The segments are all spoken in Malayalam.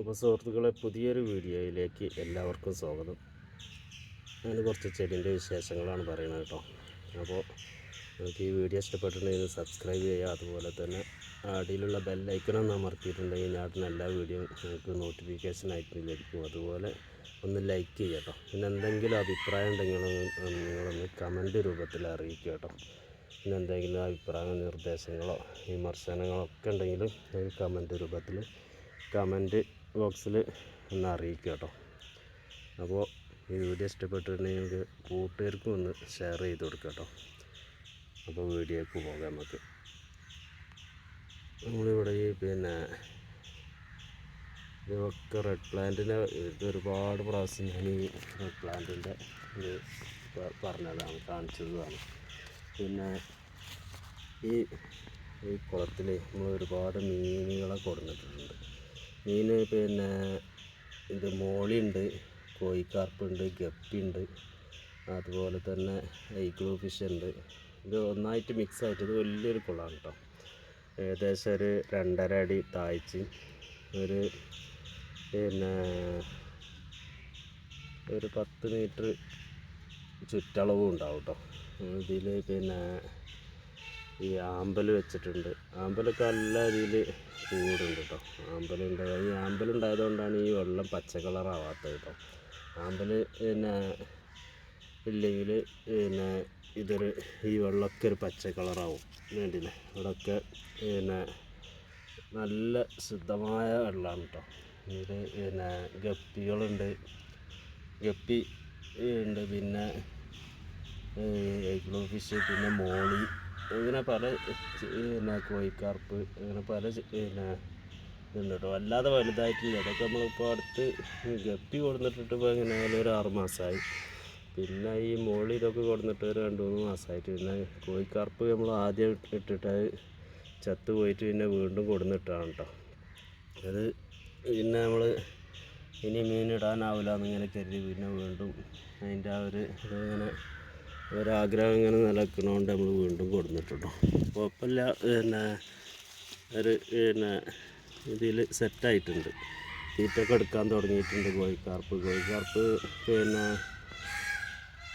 അപ്പോൾ സുഹൃത്തുക്കളെ പുതിയൊരു വീഡിയോയിലേക്ക് എല്ലാവർക്കും സ്വാഗതം. ഞാൻ കുറച്ച് ചെടിന്റെ വിശേഷങ്ങളാണ് പറയുന്നത് കേട്ടോ. അപ്പോൾ നിങ്ങൾക്ക് ഈ വീഡിയോ ഇഷ്ടപ്പെട്ടിട്ടുണ്ടെങ്കിൽ സബ്സ്ക്രൈബ് ചെയ്യുക. അതുപോലെ തന്നെ അടിയിലുള്ള ബെല്ലൈക്കണം അമർത്തിയിട്ടുണ്ടെങ്കിൽ ഞാൻ എല്ലാ വീഡിയോയും നിങ്ങൾക്ക് നോട്ടിഫിക്കേഷൻ ആയിട്ട് ലഭിക്കും. അതുപോലെ ഒന്ന് ലൈക്ക് ചെയ്യുക കേട്ടോ. പിന്നെ എന്തെങ്കിലും അഭിപ്രായം ഉണ്ടെങ്കിൽ നിങ്ങളൊന്ന് കമന്റ് രൂപത്തിൽ അറിയിക്കുക കേട്ടോ. പിന്നെ എന്തെങ്കിലും അഭിപ്രായ നിർദ്ദേശങ്ങളോ വിമർശനങ്ങളോ ഒക്കെ ഉണ്ടെങ്കിൽ നിങ്ങൾക്ക് കമന്റ് രൂപത്തിൽ കമന്റ് ബോക്സിൽ ഒന്ന് അറിയിക്കുക കേട്ടോ. അപ്പോൾ ഈ വീഡിയോ ഇഷ്ടപ്പെട്ടിട്ടുണ്ടെങ്കിൽ കൂട്ടുകാർക്കും ഒന്ന് ഷെയർ ചെയ്ത് കൊടുക്കുക കേട്ടോ. അപ്പോൾ വീഡിയോക്ക് പോകാം നമുക്ക്. നമ്മളിവിടെ ഈ പിന്നെ ഇതൊക്കെ റെഡ് പ്ലാന്റിന്റെ ഇത് ഒരുപാട് പ്രാവശ്യം ഞാൻ ഈ റെഡ് പ്ലാന്റിന്റെ ഇത് പറഞ്ഞതാണ് കാണിച്ചതാണ്. പിന്നെ ഈ ഈ കുളത്തിൽ നമ്മൾ ഒരുപാട് മീനുകളെ കൊടുത്തിട്ടുണ്ട് മീൻ പിന്നെ ഇത് മോളിയുണ്ട് കോഴിക്കാർപ്പുണ്ട് ഗപ്പിയുണ്ട് അതുപോലെ തന്നെ ഐഗ്ലൂ ഫിഷ് ഉണ്ട് ഇത് ഒന്നായിട്ട് മിക്സ് ആയിട്ട് ഇത് വലിയൊരു കുളമാണ് കേട്ടോ ഏകദേശം ഒരു രണ്ടര അടി താഴ്ച ഒരു പിന്നെ ഒരു പത്ത് മീറ്റർ ചുറ്റളവും ഉണ്ടാവും കേട്ടോ ഇതിൽ പിന്നെ ഈ ആമ്പൽ വെച്ചിട്ടുണ്ട്. ആമ്പലൊക്കെ നല്ല രീതിയിൽ കൂടുണ്ട് കേട്ടോ ആമ്പലുണ്ട് ഈ ആമ്പലുണ്ടായത് കൊണ്ടാണ് ഈ വെള്ളം പച്ച കളറാവാത്തത് കേട്ടോ ആമ്പൽ പിന്നെ ഇല്ലെങ്കിൽ പിന്നെ ഇതൊരു ഈ വെള്ളമൊക്കെ ഒരു പച്ച കളറാവും. വേണ്ടില്ലേ ഇവിടെയൊക്കെ പിന്നെ നല്ല ശുദ്ധമായ വെള്ളമാണ് കേട്ടോ ഇതിൽ പിന്നെ ഗപ്പികളുണ്ട്. ഗപ്പി ഉണ്ട്. പിന്നെ ഐഗ്ലോ ഫിഷ് പിന്നെ മോളി ഇങ്ങനെ പല പിന്നെ കോഴിക്കാർപ്പ് അങ്ങനെ പല പിന്നെ ഇതുണ്ട് വല്ലാതെ വലുതായിട്ടില്ല. അതൊക്കെ നമ്മളിപ്പോൾ അടുത്ത് ഗപ്പി കൊടുത്തിട്ടിട്ട് ഇപ്പോൾ എങ്ങനെയായാലും ഒരു ആറ് മാസമായി പിന്നെ ഈ മോളി ഇതൊക്കെ കൊടുത്തിട്ട് ഒരു രണ്ട് മൂന്ന് മാസമായിട്ട് പിന്നെ കോഴിക്കാർപ്പ് നമ്മൾ ആദ്യം ഇട്ടിട്ട് അത് ചത്ത് പോയിട്ട് പിന്നെ വീണ്ടും കൊടുന്നിട്ടാണ് കേട്ടോ അത് പിന്നെ നമ്മൾ ഇനി മീൻ ഇടാനാവില്ല എന്നിങ്ങനെ കരുതി പിന്നെ വീണ്ടും അതിന്റെ ആ ഒരു ഇങ്ങനെ ഒരാഗ്രഹം ഇങ്ങനെ നിലനിൽക്കണോണ്ട് നമ്മൾ വീണ്ടും കൊടുത്തിട്ടുണ്ടോ കുഴപ്പമില്ല. പിന്നെ ഒരു പിന്നെ ഇതിൽ സെറ്റായിട്ടുണ്ട്. തീറ്റൊക്കെ എടുക്കാൻ തുടങ്ങിയിട്ടുണ്ട് കോഴിക്കാർപ്പ് കോഴിക്കാർപ്പ് പിന്നെ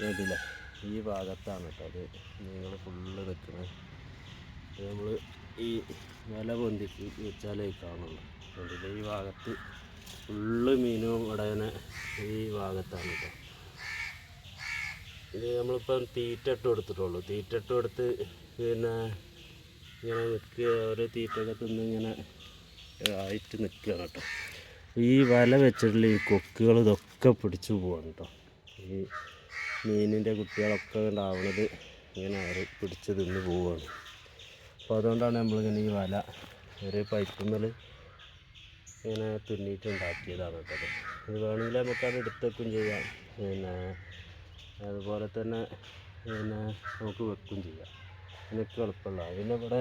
ഇതില്ല ഈ ഭാഗത്താണ് കേട്ടോ അത്. നിങ്ങൾ ഫുള്ള് നിൽക്കുന്നത് നമ്മൾ ഈ വില പൊന്തി വെച്ചാലേ കാണുള്ളൂ. അതിന്റെ ഈ ഭാഗത്ത് ഫുള്ള് മീനും ഇടയനെ ഈ ഭാഗത്താണ് കേട്ടോ. ഇത് നമ്മളിപ്പം തീറ്റ ഇട്ട് കൊടുത്തിട്ടുള്ളൂ. തീറ്റ ഇട്ട് കൊടുത്ത് പിന്നെ ഇങ്ങനെ നിൽക്കുക. ഓരോ തീറ്റയൊക്കെ തിന്ന് ഇങ്ങനെ ആയിട്ട് നിൽക്കുകയാണ് കേട്ടോ. ഈ വല വെച്ചിട്ടുള്ള ഈ കൊക്കുകൾ ഇതൊക്കെ പിടിച്ചു പോവാണ് കേട്ടോ. ഈ മീനിന്റെ കുട്ടികളൊക്കെ ഉണ്ടാവുന്നത് ഇങ്ങനെ അവർ പിടിച്ച് തിന്ന് പോവുകയാണ് അപ്പോൾ അതുകൊണ്ടാണ് നമ്മളിങ്ങനെ ഈ വല ഒരു പൈപ്പുമ്മൽ ഇങ്ങനെ തുന്നിയിട്ട് ഉണ്ടാക്കിയതാണ് കേട്ടോ. ഇത് വേണമെങ്കിൽ നമുക്കത് എടുത്തേക്കും ചെയ്യാം. പിന്നെ അതുപോലെ തന്നെ പിന്നെ നമുക്ക് വെക്കും ചെയ്യാം. ഇതൊക്കെ എളുപ്പമുള്ള പിന്നെ ഇവിടെ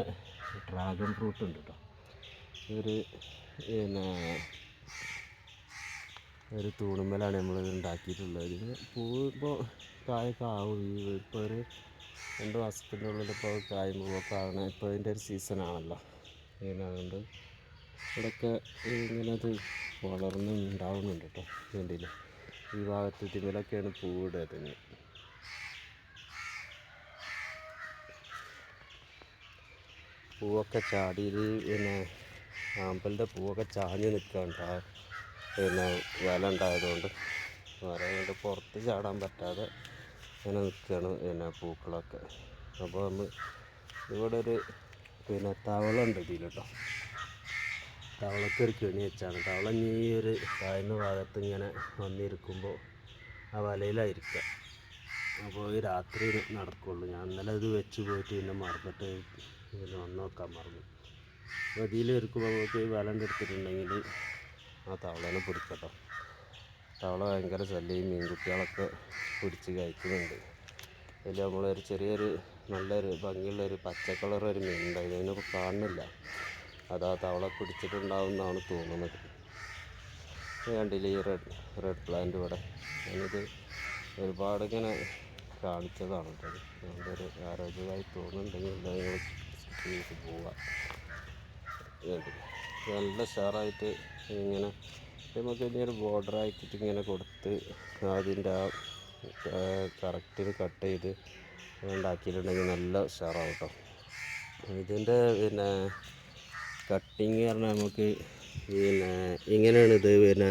ഡ്രാഗൺ ഫ്രൂട്ട് ഉണ്ട് കേട്ടോ ഒരു പിന്നെ ഒരു തൂണുമ്മലാണ് നമ്മൾ ഇത് ഉണ്ടാക്കിയിട്ടുള്ളത്. ഇതിന് പൂവ് ഇപ്പോൾ കായൊക്കെ ആവും. ഈ ഇപ്പോൾ ഒരു രണ്ട് മാസത്തിന്റെ ഉള്ളിൽ ഇപ്പോൾ കായ് പൂവൊക്കെ ആവണ ഇപ്പോൾ ഇതിന്റെ ഒരു സീസണാണല്ലോ പിന്നെ അതുകൊണ്ട് ഇവിടെയൊക്കെ ഇങ്ങനെ അത് വളർന്ന് ഉണ്ടാവുന്നുണ്ട് കേട്ടോ വേണ്ടിയില്ല ഈ ഭാഗത്ത് തിമിലൊക്കെയാണ് പൂവിടുക തന്നെ പൂവൊക്കെ ചാടി ഇത് പിന്നെ ആമ്പലിന്റെ പൂവൊക്കെ ചാഞ്ഞ് നിൽക്കുകയാണ് കേട്ടോ. പിന്നെ വില ഉണ്ടായതുകൊണ്ട്. വല കൊണ്ട് പുറത്ത് ചാടാൻ പറ്റാതെ ഇങ്ങനെ നിൽക്കുകയാണ് പിന്നെ പൂക്കളൊക്കെ. അപ്പോൾ നമ്മൾ ഇവിടെ ഒരു പിന്നെ തവളുണ്ട് ഇതിൽ കേട്ടോ. തവളക്ക് ഒരു കെണി വെച്ചാണ് തവള ഈ ഒരു താഴ്ന്ന ഭാഗത്ത് ഇങ്ങനെ വന്നിരിക്കുമ്പോൾ ആ വലയിലായിരിക്കുക അപ്പോൾ ഈ രാത്രി നടക്കുള്ളൂ. ഞാൻ ഇന്നലെ ഇത് വെച്ച് പോയിട്ട് പിന്നെ മറന്നിട്ട് പിന്നെ വന്ന് നോക്കാൻ മറന്നു. അപ്പോൾ ഇതിൽ ഇരിക്കുമ്പോൾ നമുക്ക് ഈ വല എടുത്തിട്ടുണ്ടെങ്കിൽ ആ തവളനെ പിടിക്കട്ടോ. തവള ഭയങ്കര ശല്യം. മീൻകുട്ടികളൊക്കെ പിടിച്ച് കഴിക്കുന്നുണ്ട്. അതിൽ നമ്മളൊരു ചെറിയൊരു നല്ലൊരു ഭംഗിയുള്ളൊരു പച്ച കളർ ഒരു മീനുണ്ടായിരുന്നു അതിനൊക്കെ കാണുന്നില്ല. അതാ തവള പിടിച്ചിട്ടുണ്ടാവുമെന്നാണ് തോന്നുന്നത് കണ്ടില്ല ഈ റെഡ് റെഡ് പ്ലാന്റ് ഇവിടെ ഞാനിത് ഒരുപാട് ഇങ്ങനെ കാണിച്ചതാണ്. അതുകൊണ്ട് ഒരു ആരോഗ്യമായി തോന്നുന്നുണ്ടെങ്കിൽ നിങ്ങൾ ചെയ്ത് പോവാം ഇത് കണ്ടില്ലേ? നല്ല ഷാറായിട്ട് ഇങ്ങനെ നമുക്ക് ഇനി ഒരു ബോർഡർ ആക്കിയിട്ട് ഇങ്ങനെ കൊടുത്ത് അതിന്റെ ആ കറക്റ്റിന് കട്ട് ചെയ്ത് ഉണ്ടാക്കിയിട്ടുണ്ടെങ്കിൽ നല്ല ഷാറാവും കേട്ടോ ഇതിന്റെ പിന്നെ കട്ടിങ് പറഞ്ഞാൽ നമുക്ക് പിന്നെ ഇങ്ങനെയാണ് ഇത് പിന്നെ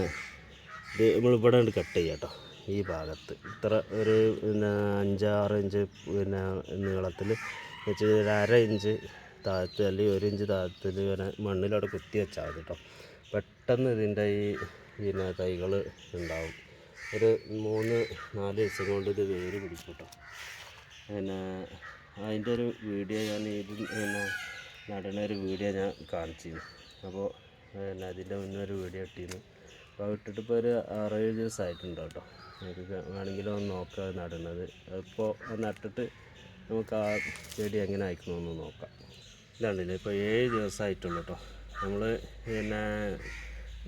ഇത് നമ്മളിവിടെ കട്ട് ചെയ്യാം കേട്ടോ ഈ ഭാഗത്ത്. ഇത്ര ഒരു പിന്നെ അഞ്ചാറ് ഇഞ്ച് പിന്നെ നീളത്തിൽ വെച്ച് ഒരു അര ഇഞ്ച് താഴത്ത് അല്ലെങ്കിൽ ഒരു ഇഞ്ച് താഴത്തിൽ പിന്നെ മണ്ണിലവിടെ കുത്തി വെച്ചാൽ മതി കേട്ടോ പെട്ടെന്ന് ഇതിന്റെ ഈ പിന്നെ തൈകൾ ഉണ്ടാവും. ഒരു മൂന്ന് നാല് ദിവസം കൊണ്ട് ഇത് വേര് പിടിക്കും കേട്ടോ പിന്നെ അതിന്റെ ഒരു വീഡിയോ ഞാൻ ഇത് പിന്നെ നടണ ഒരു വീഡിയോ ഞാൻ കാണിച്ചിരുന്നു. അപ്പോൾ പിന്നെ അതിന്റെ മുന്നേ ഒരു വീഡിയോ ഇട്ടിരുന്നു. അപ്പോൾ ഇട്ടിട്ട് ഇപ്പോൾ ഒരു അറുപത് ദിവസമായിട്ടുണ്ട് കേട്ടോ നമുക്ക് വേണമെങ്കിൽ ഒന്ന് നോക്കാം നടണത് അപ്പോൾ നട്ടിട്ട് നമുക്ക് ആ ചെടി എങ്ങനെ അയക്കണമെന്ന് നോക്കാം. ഇല്ലാണ്ടില്ല ഇപ്പോൾ ഏഴ് ദിവസമായിട്ടുള്ളൂ കേട്ടോ നമ്മൾ പിന്നെ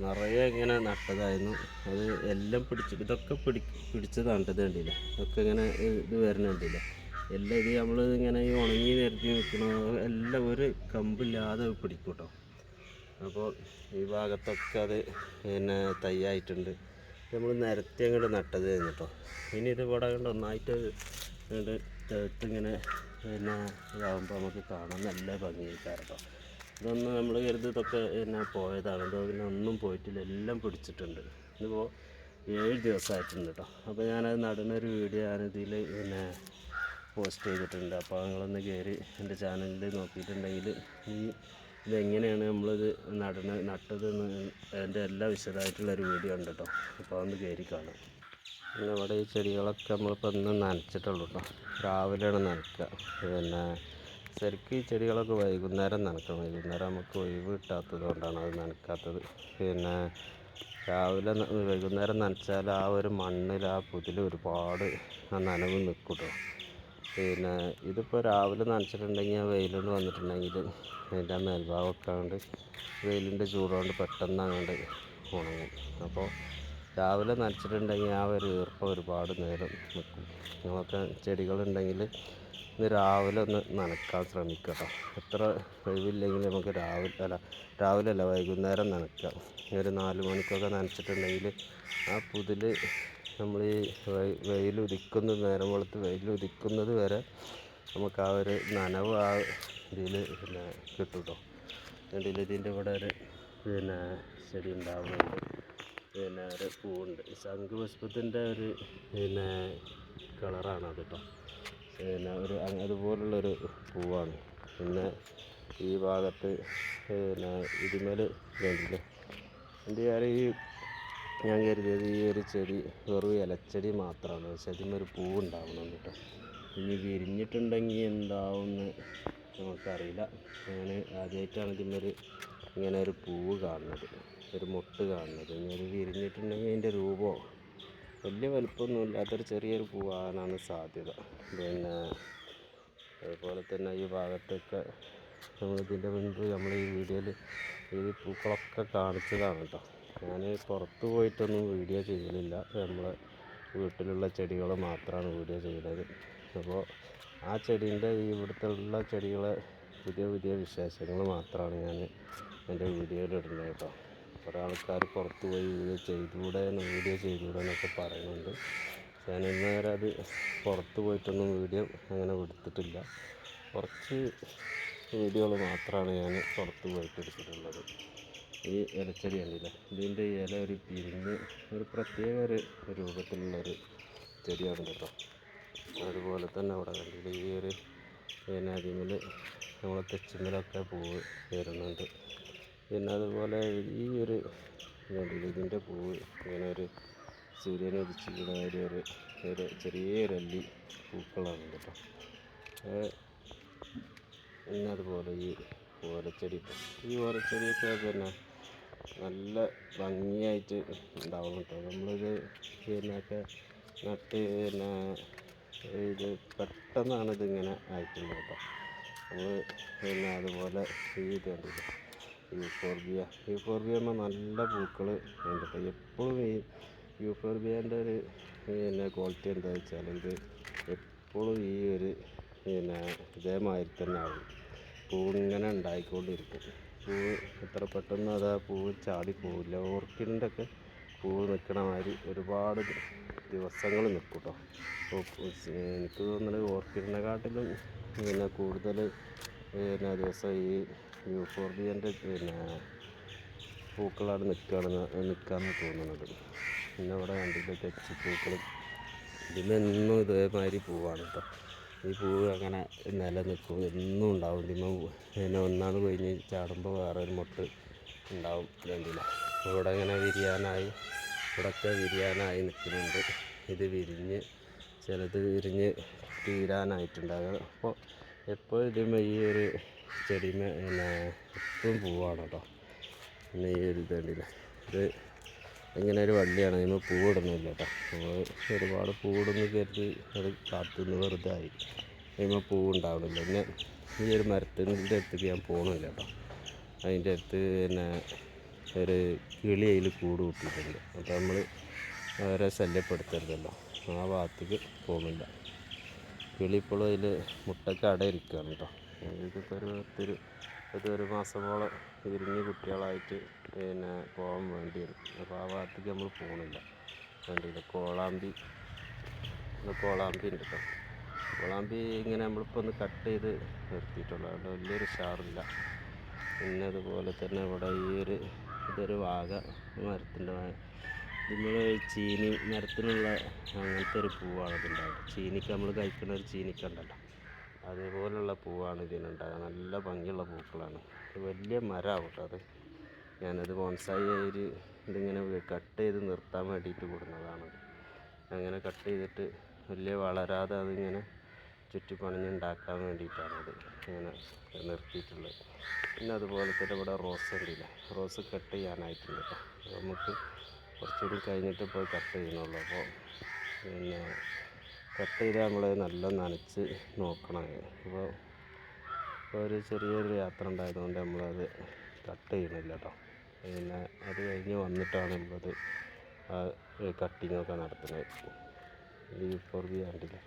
നിറയെ ഇങ്ങനെ നട്ടതായിരുന്നു. അത് എല്ലാം പിടിച്ചു ഇതൊക്കെ പിടി പിടിച്ചതാണ് കണ്ടില്ലേ? ഇതൊക്കെ ഇങ്ങനെ ഇത് വരുന്നുണ്ടില്ലേ? എല്ലാം ഇത് നമ്മൾ ഇങ്ങനെ ഈ ഉണങ്ങി നിരത്തി നിൽക്കണ എല്ലാം ഒരു കമ്പില്ലാതെ പിടിക്കും കേട്ടോ അപ്പോൾ ഈ ഭാഗത്തൊക്കെ അത് പിന്നെ തയ്യായിട്ടുണ്ട്. നമ്മൾ നിരത്തി അങ്ങോട്ട് നട്ടത് കേട്ടോ ഇനി ഇത് ഇവിടെ കണ്ട് ഒന്നായിട്ട് തെത്തിങ്ങനെ പിന്നെ ഇതാകുമ്പോൾ നമുക്ക് കാണാൻ നല്ല ഭംഗിയായിക്കാരം കേട്ടോ. ഇതൊന്നും നമ്മൾ കരുതി ഇതൊക്കെ പിന്നെ പോയതാണ്. ഇതോ പിന്നെ ഒന്നും പോയിട്ടില്ല. എല്ലാം പിടിച്ചിട്ടുണ്ട്. ഇതിപ്പോൾ ഏഴ് ദിവസമായിട്ടുണ്ട് കേട്ടോ. അപ്പോൾ ഞാനത് നടുന്നൊരു വീഡിയോ ഞാനിതിൽ പിന്നെ പോസ്റ്റ് ചെയ്തിട്ടുണ്ട്. അപ്പോൾ നിങ്ങളൊന്ന് കയറി എന്റെ ചാനലിൽ നോക്കിയിട്ടുണ്ടെങ്കിൽ ഈ ഇതെങ്ങനെയാണ് നമ്മളിത് നടന്ന് നട്ടതെന്ന് അതിന്റെ എല്ലാ വിശദമായിട്ടുള്ളൊരു വീഡിയോ ഉണ്ട് കേട്ടോ അപ്പോൾ അതൊന്ന് കയറി കാണാം. പിന്നെ ഇവിടെ ഈ ചെടികളൊക്കെ നമ്മളിപ്പോൾ ഇന്ന് നനച്ചിട്ടുള്ളൂ കേട്ടോ രാവിലെയാണ് നനയ്ക്കുക പിന്നെ ശരിക്കും ഈ ചെടികളൊക്കെ വൈകുന്നേരം നനക്കണം. വൈകുന്നേരം നമുക്ക് ഒഴിവ് കിട്ടാത്തത് കൊണ്ടാണ് അത് നനക്കാത്തത്. പിന്നെ രാവിലെ വൈകുന്നേരം നനച്ചാൽ ആ ഒരു മണ്ണിൽ ആ പുതിൽ ഒരുപാട് ആ നനവ് നിൽക്കും കേട്ടോ പിന്നെ ഇതിപ്പോൾ രാവിലെ നനച്ചിട്ടുണ്ടെങ്കിൽ ആ വെയിലുകൊണ്ട് വന്നിട്ടുണ്ടെങ്കിൽ അതിന്റെ മേൽഭാഗമൊക്കെ ആണ്ട് വെയിലിന്റെ ചൂടുകൊണ്ട് പെട്ടെന്ന് അങ്ങോട്ട് ഉണങ്ങും. അപ്പോൾ രാവിലെ നനച്ചിട്ടുണ്ടെങ്കിൽ ആ ഒരു ഈർപ്പം ഒരുപാട് നേരം നിൽക്കും നിങ്ങളൊക്കെ ചെടികളുണ്ടെങ്കിൽ ഇന്ന് രാവിലെ ഒന്ന് നനക്കാൻ ശ്രമിക്കുക കേട്ടോ എത്ര ഒഴിവില്ലെങ്കിൽ നമുക്ക് രാവിലെ അല്ല രാവിലെ അല്ല വൈകുന്നേരം നനക്കാം ഒരു നാല് മണിക്കൊക്കെ നനച്ചിട്ടുണ്ടെങ്കിൽ ആ പുതിൽ നമ്മൾ ഈ ഉദിക്കുന്ന നേരം വെളുത്ത് വെയിൽ ഉദിക്കുന്നത് വരെ നമുക്ക് ആ ഒരു നനവ് ആ ഇതിൽ പിന്നെ കിട്ടും കേട്ടോ എന്നിട്ട് ഇതിന്റെ ഇവിടെ ഒരു പിന്നെ ചെടി ഉണ്ടാവുന്നുണ്ട്. പിന്നെ ഒരു പൂവുണ്ട്. ശംഖുപുഷ്പത്തിന്റെ ഒരു പിന്നെ കളറാണ് അത് കേട്ടോ പിന്നെ ഒരു അതുപോലുള്ളൊരു പൂവാണ്. പിന്നെ ഈ ഭാഗത്ത് പിന്നെ ഇതിന്മേൽ കണ്ടില്ലേ എന്റെ ഈ ഞാൻ കരുതിയത് ഈ ഒരു ചെടി വെറും ഇലച്ചെടി മാത്രമാണ്. പക്ഷെ അതിന്മേൽ പൂ ഉണ്ടാവണം കേട്ടോ. ഇനി വിരിഞ്ഞിട്ടുണ്ടെങ്കിൽ എന്താവുമെന്ന് നമുക്കറിയില്ല. ഞാൻ ആദ്യമായിട്ടാണ് ഇതിന്മേൽ ഇങ്ങനെ ഒരു പൂവ് കാണുന്നത് ഒരു മുട്ട് കാണുന്നത്. ഇനി അത് വിരിഞ്ഞിട്ടുണ്ടെങ്കിൽ അതിന്റെ രൂപമോ? വലിയ വലുപ്പമൊന്നും ഇല്ലാത്തൊരു ചെറിയൊരു പൂവാകാനാണ് സാധ്യത. പിന്നെ അതുപോലെ തന്നെ ഈ ഭാഗത്തൊക്കെ നമ്മൾ ഇതിന്റെ മുൻപ് നമ്മൾ ഈ വീഡിയോയിൽ ഈ പൂക്കളൊക്കെ കാണിച്ചതാണ് കേട്ടോ. ഞാൻ പുറത്ത് പോയിട്ടൊന്നും വീഡിയോ ചെയ്യലില്ല. നമ്മളെ വീട്ടിലുള്ള ചെടികൾ മാത്രമാണ് വീഡിയോ ചെയ്യുന്നത് അപ്പോൾ ആ ചെടീന്റെ ഇവിടുത്തെ ഉള്ള ചെടികളെ പുതിയ പുതിയ വിശേഷങ്ങൾ മാത്രമാണ് ഞാൻ എന്റെ വീഡിയോയിൽ ഇടുന്നത് കേട്ടോ കുറേ ആൾക്കാർ പുറത്ത് പോയി വീഡിയോ ചെയ്തുകൂടെ വീഡിയോ ചെയ്തുകൂടെ എന്നൊക്കെ പറയുന്നുണ്ട് ഞാൻ വരെ അത് പുറത്ത് പോയിട്ടൊന്നും വീഡിയോ അങ്ങനെ എടുത്തിട്ടില്ല. കുറച്ച് വീഡിയോകൾ മാത്രമാണ് ഞാൻ പുറത്ത് പോയിട്ട് എടുത്തിട്ടുള്ളത്. ഈ ഇലച്ചെടി കണ്ടില്ലേ? ഇതിന്റെ ഇല ഒരു പിരിഞ്ഞ് ഒരു പ്രത്യേക ഒരു രൂപത്തിലുള്ളൊരു ചെടിയാണ് കേട്ടോ. അതുപോലെ തന്നെ അവിടെ കണ്ടില്ല ഈ ഒരു പിന്നെ നമ്മളെ തെച്ചിമലൊക്കെ പൂവ് വരുന്നുണ്ട്. പിന്നെ അതുപോലെ ഈ ഒരു ഇതിന്റെ പൂവ് ഇങ്ങനെ ഒരു സൂര്യനെ ഉദിച്ചിരിക്കുന്ന ഒരു ഒരു ഒരു ചെറിയൊരു അല്ലി പൂക്കളാണ് കേട്ടോ. പിന്നെ അതുപോലെ ഈ ഓലച്ചെടി ഈ ഓലച്ചെടിയൊക്കെ പിന്നെ നല്ല ഭംഗിയായിട്ട് ഉണ്ടാവും കേട്ടോ. നമ്മളിത് പിന്നൊക്കെ നട്ട് പിന്നെ ഇത് പെട്ടെന്നാണ് ഇതിങ്ങനെ ആയിട്ടുള്ളത് കേട്ടോ. നമ്മൾ പിന്നെ അതുപോലെ ഇത് കണ്ടില്ലേ? യൂഫോർബിയ. യൂഫോർബിയ നല്ല പൂക്കൾ ഉണ്ട് കേട്ടോ. എപ്പോഴും ഈ യൂഫോർബിയന്റെ ഒരു പിന്നെ ക്വാളിറ്റി എന്താ വെച്ചാൽ ഇത് എപ്പോഴും ഈ ഒരു പിന്നെ ഇതേമാതിരി തന്നെ ആവും. പൂ ഇങ്ങനെ ഉണ്ടായിക്കൊണ്ടിരിക്കും. പൂവ് എത്ര പെട്ടെന്ന് അത് ആ പൂവ് ചാടി പോവില്ല. ഓർക്കിഡിന്റെ ഒക്കെ പൂവ് നിൽക്കണ മാതിരി ഒരുപാട് ദിവസങ്ങൾ നിൽക്കും കേട്ടോ അപ്പോൾ എനിക്ക് തോന്നുന്നത് ഓർക്കിഡിനെക്കാട്ടിലും പിന്നെ കൂടുതൽ പിന്നെ ദിവസം ഈ യൂഫോർബിയന്റെ പിന്നെ പൂക്കളാണ് നിൽക്കുകയാണെന്ന് നിൽക്കാമെന്ന് തോന്നുന്നത്. പിന്നെ ഇവിടെ കണ്ടില്ല തെച്ചിപ്പൂക്കളും. ഇതിലെന്നും ഇതേമാതിരി പൂവാണ് കേട്ടോ ഈ പൂവ് അങ്ങനെ നിലനിൽക്കും എന്നും ഉണ്ടാവും. ഇതിമ പിന്നെ ഒന്നാണ് കൊഴിഞ്ഞ് ചാടുമ്പോൾ വേറെ ഒരു മൊട്ട് ഉണ്ടാവും. കണ്ടില്ല ഇവിടെ ഇങ്ങനെ വിരിയാനായി. ഇവിടെയൊക്കെ വിരിയാനായി നിൽക്കുന്നുണ്ട്. ഇത് വിരിഞ്ഞ് ചിലത് വിരിഞ്ഞ് തീരാനായിട്ടുണ്ടാകും അപ്പോൾ എപ്പോൾ ഇതിന്മേൽ ഈ ഒരു ചെടിമേ പിന്നെ എപ്പോഴും പൂവാണ് കേട്ടോ. പിന്നെ ഈ ഒരു ഇത് വേണ്ടിയില്ല ഇത് ഇങ്ങനെ ഒരു വള്ളിയാണ് അതിന് പൂവിടുന്നില്ല കേട്ടോ. നമ്മൾ ഒരുപാട് പൂവിടുന്നു കരുതി അത് കാത്തുനിന്ന് വെറുതെ ആയി. അതിന് പൂവുണ്ടാവണില്ല പിന്നെ ഈ ഒരു മരത്തിന്റെ അടുത്തേക്ക് ഞാൻ പോകണില്ല കേട്ടോ. അതിന്റെ അടുത്ത് പിന്നെ ഒരു കിളി അതിൽ കൂട് കൂട്ടിയിട്ടുണ്ട്. അപ്പോൾ നമ്മൾ അവരെ ശല്യപ്പെടുത്തരുതല്ലോ. ആ ഭാഗത്തേക്ക് പോകുന്നില്ല. കിളി ഇപ്പോഴും അതിൽ മുട്ടയ്ക്ക് അടയിരിക്കുകയാണ് കേട്ടോ. ഇതിപ്പോൾ ഒരു ഇതൊരു മാസമോളം വിരിഞ്ഞ് കുട്ടികളായിട്ട് പിന്നെ പോകാൻ വേണ്ടി വരും. അപ്പോൾ ആ ഭാഗത്തേക്ക് നമ്മൾ പോകണില്ല വേണ്ടിയില്ല കോളാമ്പി ഇത് കോളാമ്പി ഉണ്ട് കേട്ടോ. കോളാമ്പി ഇങ്ങനെ നമ്മളിപ്പോൾ ഒന്ന് കട്ട് ചെയ്ത് നിർത്തിയിട്ടുള്ളൂ. അതുകൊണ്ട് വലിയൊരു ഉഷാറില്ല പിന്നെ അതുപോലെ തന്നെ ഇവിടെ ഈ ഒരു ഇതൊരു വാഗ മരത്തിന്റെ നമ്മൾ ചീനി മരത്തിനുള്ള അങ്ങനത്തെ ഒരു പൂവാണ് ഇതുണ്ടാവുക ചീനിക്ക് നമ്മൾ കഴിക്കുന്ന ഒരു ചീനിക്ക ഉണ്ടല്ലോ. അതേപോലുള്ള പൂവാണ് ഇതിനുണ്ടാകുക നല്ല ഭംഗിയുള്ള പൂക്കളാണ്. വലിയ മരമാവട്ടെ അത്. ഞാനത് ബോൺസായി ഒരു ഇതിങ്ങനെ കട്ട് ചെയ്ത് നിർത്താൻ വേണ്ടിയിട്ട് കൊടുക്കുന്നതാണ് അങ്ങനെ കട്ട് ചെയ്തിട്ട് വലിയ വളരാതെ അതിങ്ങനെ ചുറ്റിപ്പണിഞ്ഞുണ്ടാക്കാൻ വേണ്ടിയിട്ടാണത് ഇങ്ങനെ നിർത്തിയിട്ടുള്ളത്. പിന്നെ അതുപോലെ തന്നെ ഇവിടെ റോസ് ഉണ്ടല്ലേ? റോസ് കട്ട് ചെയ്യാനായിട്ടുണ്ട് നമുക്ക് കുറച്ചുകൂടി കഴിഞ്ഞിട്ട് പോയി കട്ട് ചെയ്യുന്നുള്ളൂ. അപ്പോൾ പിന്നെ കട്ട് ചെയ്ത് നമ്മൾ നല്ല നനച്ച് നോക്കണം. അപ്പോൾ ഒരു ചെറിയൊരു യാത്ര ഉണ്ടായതുകൊണ്ട് നമ്മളത് കട്ട് ചെയ്യണില്ല കേട്ടോ പിന്നെ അത് കഴിഞ്ഞ് വന്നിട്ടാണ് നമ്മളത് ആ കട്ടിങ്ങൊക്കെ നടത്തുന്നത്. ഈ പൊറുതി കണ്ടില്ല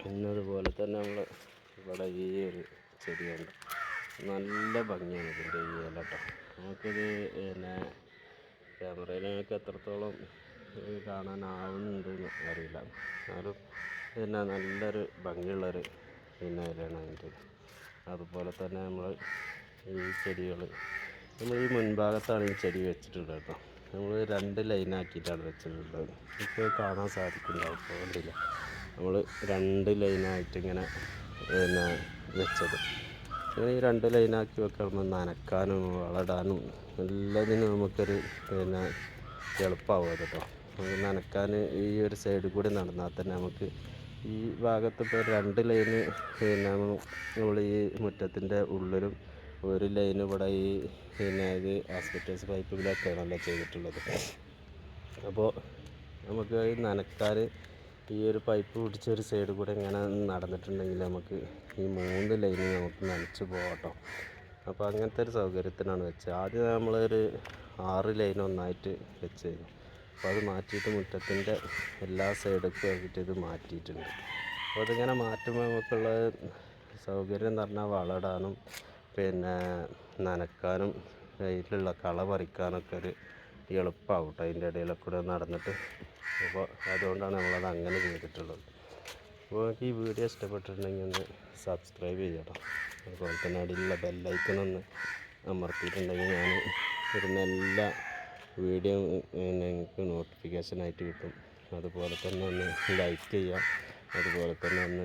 പിന്നെ അതുപോലെ തന്നെ നമ്മൾ ഇവിടെ ഈ ഒരു ചെടിയുണ്ട്. നല്ല ഭംഗിയാണ് ഇതിന്റെ ഈ ഇല കേട്ടോ നമുക്കിത് പിന്നെ ക്യാമറയിൽ നമുക്ക് എത്രത്തോളം ഇത് കാണാനാവുന്നുണ്ടെന്ന് അറിയില്ല. എന്നാലും പിന്നെ നല്ലൊരു ഭംഗിയുള്ളൊരു പിന്നെ ഇലയാണ് അതിന്റെ. അതുപോലെ തന്നെ നമ്മൾ ഈ ചെടികൾ നമ്മൾ ഈ മുൻഭാഗത്താണ് ഈ ചെടി വെച്ചിട്ടുള്ളത് കേട്ടോ. നമ്മൾ രണ്ട് ലൈനാക്കിയിട്ടാണ് വെച്ചിട്ടുള്ളത്. ഇപ്പോൾ കാണാൻ സാധിക്കുന്നുണ്ടാവും ഇപ്പോൾ കണ്ടില്ല. നമ്മൾ രണ്ട് ലൈനായിട്ട് ഇങ്ങനെ പിന്നെ വെച്ചത്. അങ്ങനെ ഈ രണ്ട് ലൈനാക്കി വെക്കുമ്പോൾ നനക്കാനും വളടാനും എല്ലാത്തിനും നമുക്കൊരു പിന്നെ എളുപ്പമാവും കേട്ടോ. നനക്കാൻ ഈ ഒരു സൈഡിൽ കൂടി നടന്നാൽ തന്നെ നമുക്ക് ഈ ഭാഗത്ത് ഇപ്പോൾ രണ്ട് ലൈന് പിന്നെ നമ്മൾ ഈ മുറ്റത്തിന്റെ ഉള്ളിലും ഒരു ലൈൻ ഇവിടെ ഈ പിന്നെ ഇത് ആസ്പെറ്റേഴ്സ് പൈപ്പിലൊക്കെയാണല്ലോ ചെയ്തിട്ടുള്ളത്. അപ്പോൾ നമുക്ക് ഈ നനക്കാൻ ഈ ഒരു പൈപ്പ് പിടിച്ച ഒരു സൈഡ് കൂടെ ഇങ്ങനെ നടന്നിട്ടുണ്ടെങ്കിൽ നമുക്ക് ഈ മൂന്ന് ലൈന് നമുക്ക് നനച്ച് പോകട്ടോ അപ്പോൾ അങ്ങനത്തെ ഒരു സൗകര്യത്തിനാണ് വെച്ചത്. ആദ്യം നമ്മളൊരു ആറ് ലൈൻ ഒന്നായിട്ട് വെച്ചിരുന്നു അപ്പോൾ അത് മാറ്റിയിട്ട് മുറ്റത്തിന്റെ എല്ലാ സൈഡൊക്കെ ആക്കിയിട്ട് ഇത് മാറ്റിയിട്ടുണ്ട്. അപ്പോൾ അതിങ്ങനെ മാറ്റുമ്പോൾ നമുക്കുള്ള സൗകര്യം എന്ന് പറഞ്ഞാൽ വളടാനും പിന്നെ നനക്കാനും അതിലുള്ള കള പറിക്കാനൊക്കെ ഒരു എളുപ്പമാവും കേട്ടോ അതിന്റെ ഇടയിലൊക്കെ നടന്നിട്ട്. അപ്പോൾ അതുകൊണ്ടാണ് നമ്മളത് അങ്ങനെ ചെയ്തിട്ടുള്ളത്. അപ്പോൾ ഈ വീഡിയോ ഇഷ്ടപ്പെട്ടിട്ടുണ്ടെങ്കിൽ ഒന്ന് സബ്സ്ക്രൈബ് ചെയ്യണം. അതുപോലെ തന്നെ അടിയിലുള്ള ബെല്ലൈക്കൺ ഒന്ന് അമർത്തിയിട്ടുണ്ടെങ്കിൽ ഞാൻ വരുന്ന എല്ലാ വീഡിയോ നിങ്ങൾക്ക് നോട്ടിഫിക്കേഷൻ ആയിട്ട് കിട്ടും. അതുപോലെ തന്നെ ഒന്ന് ലൈക്ക് ചെയ്യുക അതുപോലെ തന്നെ ഒന്ന്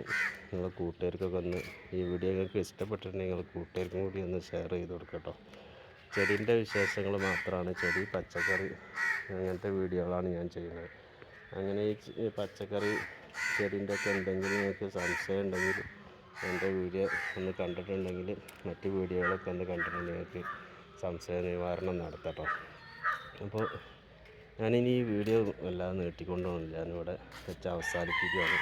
നിങ്ങളെ കൂട്ടുകാർക്കൊക്കെ ഒന്ന് ഈ വീഡിയോ നിങ്ങൾക്ക് ഇഷ്ടപ്പെട്ടിട്ടുണ്ടെങ്കിൽ നിങ്ങൾ കൂട്ടുകാർക്കും കൂടി ഒന്ന് ഷെയർ ചെയ്ത് കൊടുക്കട്ടോ. ചെടീന്റെ വിശേഷങ്ങൾ മാത്രമാണ്. ചെടി പച്ചക്കറി അങ്ങനത്തെ വീഡിയോകളാണ് ഞാൻ ചെയ്യുന്നത്. അങ്ങനെ ഈ ഈ പച്ചക്കറി ചെടീന്റെ ഒക്കെ എന്തെങ്കിലും നിങ്ങൾക്ക് സംശയം ഉണ്ടെങ്കിൽ എന്റെ വീഡിയോ ഒന്ന് കണ്ടിട്ടുണ്ടെങ്കിൽ മറ്റ് വീഡിയോകളൊക്കെ ഒന്ന് കണ്ടിട്ടുണ്ടെങ്കിൽ നിങ്ങൾക്ക് സംശയ നിവാരണം നടത്തട്ടോ. അപ്പോൾ ഞാനിനി ഈ വീഡിയോ വല്ലാതെ നീട്ടിക്കൊണ്ടൊന്നുമില്ല. ഞാനിവിടെ വെച്ച് അവസാനിപ്പിക്കുകയാണ്.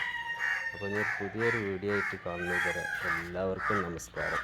അപ്പോൾ ഞാൻ പുതിയൊരു വീഡിയോ ആയിട്ട് കാണുന്നത് വരെ എല്ലാവർക്കും നമസ്കാരം.